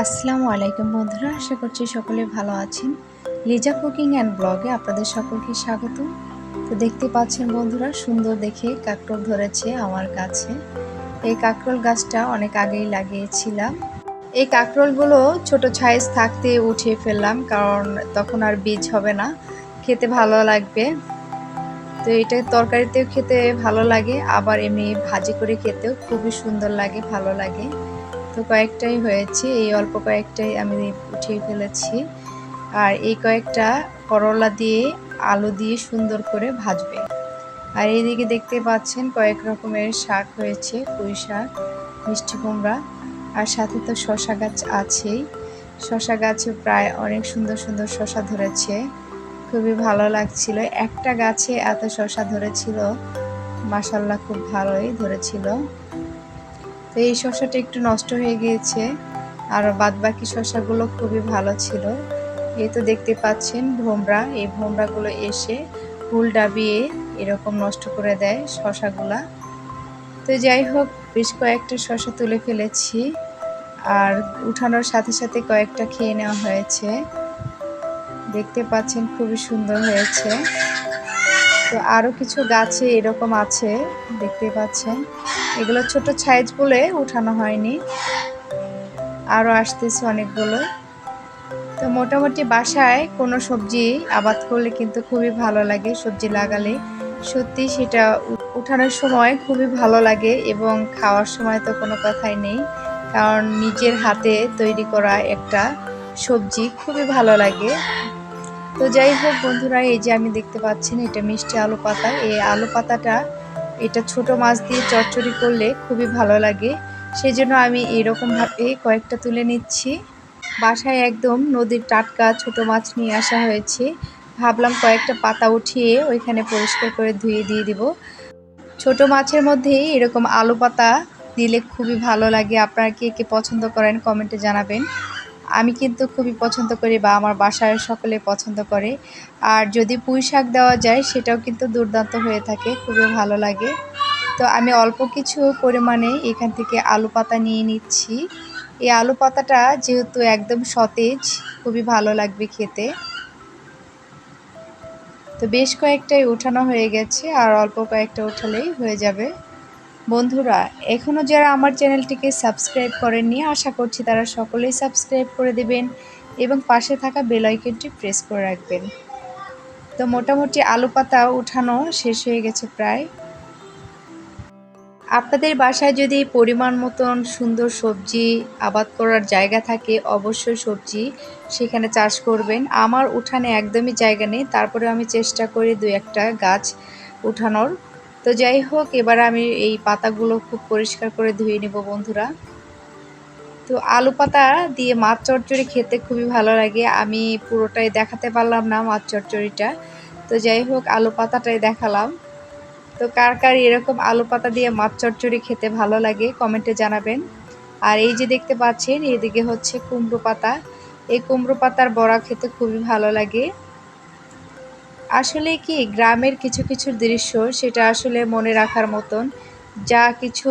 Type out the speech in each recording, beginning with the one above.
আসসালামু আলাইকুম বন্ধুরা, আশা করছি সকলে ভালো আছেন। লিজা কুকিং অ্যান্ড ব্লগে আপনাদের সকলকে স্বাগত। তো দেখতে পাচ্ছেন বন্ধুরা, সুন্দর দেখে কাঁকরোল ধরেছে আমার কাছে। এই কাঁকরোল গাছটা অনেক আগেই লাগিয়েছিলাম। এই কাঁকরোলগুলো ছোট সাইজ থাকতে উঠিয়ে ফেললাম, কারণ তখন আর বীজ হবে না। খেতে ভালো লাগবে। তো এটা তরকারিতেও খেতে ভালো লাগে, আবার এমনি ভাজি করে খেতেও খুবই সুন্দর লাগে, ভালো লাগে। তো কয়েকটাই হয়েছে, এই অল্প কয়েকটাই আমি উঠিয়ে ফেলেছি। আর এই কয়েকটা করলা দিয়ে আলু দিয়ে সুন্দর করে ভাজবে। আর এইদিকে দেখতে পাচ্ছেন কয়েক রকমের শাক হয়েছে, পুঁই শাক, মিষ্টি কুমড়া, আর সাথে তো শশা গাছ আছেই। শশা গাছে প্রায় অনেক সুন্দর সুন্দর শশা ধরেছে। খুবই ভালো লাগছিল। একটা গাছে এত শশা ধরেছিল মাসাল্লাহ খুব ভালোই ধরেছিল। তো এই শশাটা একটু নষ্ট হয়ে গিয়েছে। আর বাদ বাকি শসাগুলো খুবই ভালো ছিল। এই তো দেখতে পাচ্ছেন ভোমরা। এই ভোমরাগুলো এসে ফুল ডাবিয়ে এরকম নষ্ট করে দেয় শশাগুলা তো যাই হোক, বেশ কয়েকটা শশা তুলে ফেলেছি। আর উঠানোর সাথে সাথে কয়েকটা খেয়ে নেওয়া হয়েছে। দেখতে পাচ্ছেন খুবই সুন্দর হয়েছে। তো আরও কিছু গাছে এরকম আছে, দেখতে পাচ্ছেন। এগুলো ছোট সাইজ বলে উঠানো হয়নি। আরও আসতেছে অনেকগুলো। তো মোটামুটি বাসায় কোনো সবজি আবাদ করলে কিন্তু খুবই ভালো লাগে সবজি লাগালে। সত্যি সেটা উঠানোর সময় খুবই ভালো লাগে এবং খাওয়ার সময় তো কোনো কথাই নেই। কারণ নিজের হাতে তৈরি করা একটা সবজি খুবই ভালো লাগে। তো যাই হোক বন্ধুরা, এই যে আমি দেখতে পাচ্ছেন এটা মিষ্টি আলু পাতা। এই আলু পাতাটা এটা ছোট মাছ দিয়ে চচ্চড়ি করলে খুবই ভালো লাগে। সেই জন্য আমি এরকমভাবে কয়েকটা তুলে নিচ্ছি। বাসায় একদম নদীর টাটকা ছোট মাছ নিয়ে আসা হয়েছে। ভাবলাম কয়েকটা পাতা উঠিয়ে ওইখানে পরিষ্কার করে ধুয়ে দিয়ে দিব। ছোট মাছের মধ্যে এরকম আলু পাতা দিলে খুবই ভালো লাগে। আপনারা কে কে পছন্দ করেন কমেন্টে জানাবেন। আমি কিন্তু খুবই পছন্দ করি বা আমার বাসায় সকলে পছন্দ করে। আর যদি পুঁই শাক দেওয়া যায়, সেটাও কিন্তু দুর্দান্ত হয়ে থাকে, খুবই ভালো লাগে। তো আমি অল্প কিছু পরিমাণে এখান থেকে আলু পাতা নিয়ে নিচ্ছি। এই আলু পাতাটা যেহেতু একদম সতেজ, খুবই ভালো লাগবে খেতে। তো বেশ কয়েকটাই উঠানো হয়ে গেছে, আর অল্প কয়েকটা উঠালেই হয়ে যাবে। বন্ধুরা এখনও যারা আমার চ্যানেলটিকে সাবস্ক্রাইব করেননি, আশা করছি তারা সকলেই সাবস্ক্রাইব করে দেবেন এবং পাশে থাকা বেল আইকনটি প্রেস করে রাখবেন। তো মোটামুটি আলু পাতা উঠানো শেষ হয়ে গেছে প্রায়। আপনাদের বাসায় যদি পরিমাণ মতন সুন্দর সবজি আবাদ করার জায়গা থাকে, অবশ্যই সবজি সেখানে চাষ করবেন। আমার উঠানে একদমই জায়গা নেই তারপরে আমি চেষ্টা করি দু একটা গাছ উঠানোর। তো যাই হোক, এবার আমি এই পাতাগুলো খুব পরিষ্কার করে ধুয়ে নেব বন্ধুরা। তো আলু পাতা দিয়ে মাছ চচ্চড়ি খেতে খুবই ভালো লাগে। আমি পুরোটাই দেখাতে পারলাম না মাছ চচ্চড়িটা তো যাই হোক, আলু পাতাটাই দেখালাম। তো কার কার এরকম আলু পাতা দিয়ে মাছ চচ্চড়ি খেতে ভালো লাগে কমেন্টে জানাবেন। আর এই যে দেখতে পাচ্ছেন, এদিকে হচ্ছে কুমড়ো পাতা। এই কুমড়ো পাতার বড়া খেতে খুবই ভালো লাগে। আসলে কি গ্রামের কিছু কিছু দৃশ্য সেটা আসলে মনে রাখার মতন, যা কিছু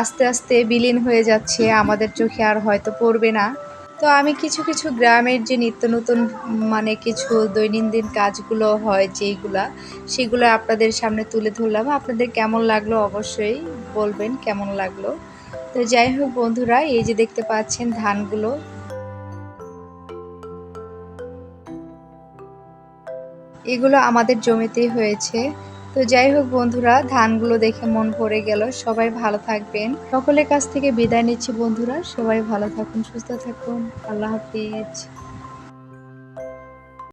আস্তে আস্তে বিলীন হয়ে যাচ্ছে, আমাদের চোখে আর হয়তো পড়বে না। তো আমি কিছু কিছু গ্রামের যে নিত্য নতুন মানে কিছু দৈনন্দিন কাজগুলো হয় যেইগুলা, সেগুলো আপনাদের সামনে তুলে ধরলাম। আপনাদের কেমন লাগল অবশ্যই বলবেন, কেমন লাগল? তো যাই হোক বন্ধুরা, এই যে দেখতে পাচ্ছেন ধানগুলো এগুলো আমাদের জমিতেই হয়েছে। তো যাই হোক বন্ধুরা, ধানগুলো দেখে মন ভরে গেল। সবাই ভালো থাকবেন। সকলের কাছ থেকে বিদায় নিচ্ছি বন্ধুরা। সবাই ভালো থাকুন, সুস্থ থাকুন। আল্লাহ হাফিজ।